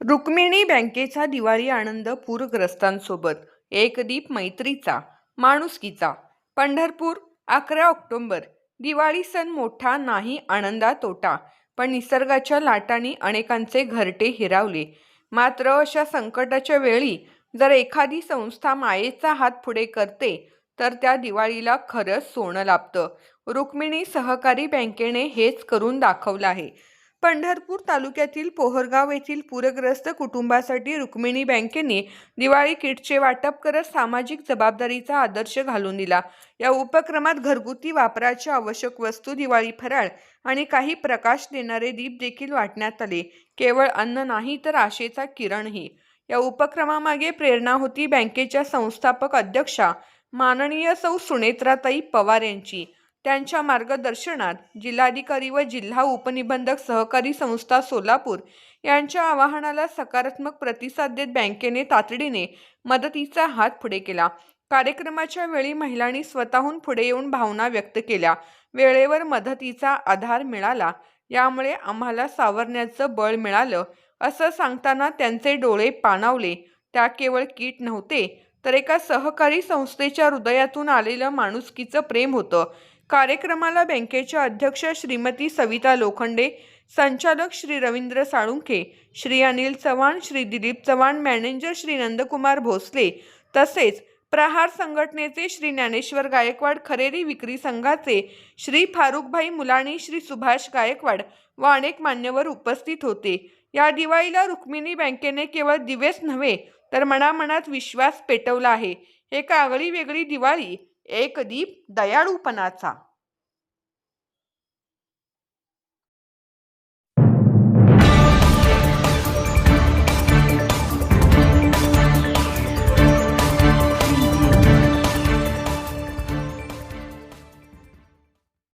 रुक्मिणी बँकेचा दिवाळी आनंद पूरग्रस्तांसोबत. एकदीप मैत्रीचा माणुसकीचा. पंढरपूर अकरा ऑक्टोंबर. दिवाळी सण मोठा नाही आनंदा तोटा पण निसर्गाच्या लाटांनी अनेकांचे घरटे हिरावले. मात्र अशा संकटाच्या वेळी जर एखादी संस्था मायेचा हात पुढे करते तर त्या दिवाळीला खरंच सोनं लाभतं. रुक्मिणी सहकारी बँकेने हेच करून दाखवलं आहे. पंढरपूर तालुक्यातील पोहरगाव येथील पूरग्रस्त कुटुंबासाठी रुक्मिणी बँकेने दिवाळी किटचे वाटप करत सामाजिक जबाबदारीचा आदर्श घालून दिला. या उपक्रमात घरगुती वापराच्या आवश्यक वस्तू दिवाळी फराळ आणि काही प्रकाश देणारे दीप देखील वाटण्यात आले. केवळ अन्न नाही तर आशेचा किरणही. या उपक्रमामागे प्रेरणा होती बँकेच्या संस्थापक अध्यक्षा माननीय सौ सुनेत्राताई पवार यांची. त्यांच्या मार्गदर्शनात जिल्हाधिकारी व जिल्हा उपनिबंधक सहकारी संस्था सोलापूर यांच्या आवाहनाला सकारात्मक प्रतिसाद देत बँकेने तातडीने मदतीचा हात पुढे केला. कार्यक्रमाच्या वेळी महिलांनी स्वतःहून पुढे येऊन भावना व्यक्त केल्या. वेळेवर मदतीचा आधार मिळाला. यामुळे आम्हाला सावरण्याचं बळ मिळालं. असं सांगताना त्यांचे डोळे पाणावले. त्या केवळ कीट नव्हते तर एका सहकारी संस्थेच्या हृदयातून आलेलं माणुसकीचं प्रेम होतं. कार्यक्रमाला बँकेच्या अध्यक्ष श्रीमती सविता लोखंडे संचालक श्री रवींद्र साळुंखे श्री अनिल चव्हाण श्री दिलीप चव्हाण मॅनेजर श्री नंदकुमार भोसले तसेच प्रहार संघटनेचे श्री ज्ञानेश्वर गायकवाड खरेदी विक्री संघाचे श्री फारुखभाई मुलाणी श्री सुभाष गायकवाड व अनेक मान्यवर उपस्थित होते. या दिवाळीला रुक्मिणी बँकेने केवळ दिवेच नव्हे तर मनामनात विश्वास पेटवला आहे. एक आगळी वेगळी दिवाळी एक दीप दयाळूपणाचा.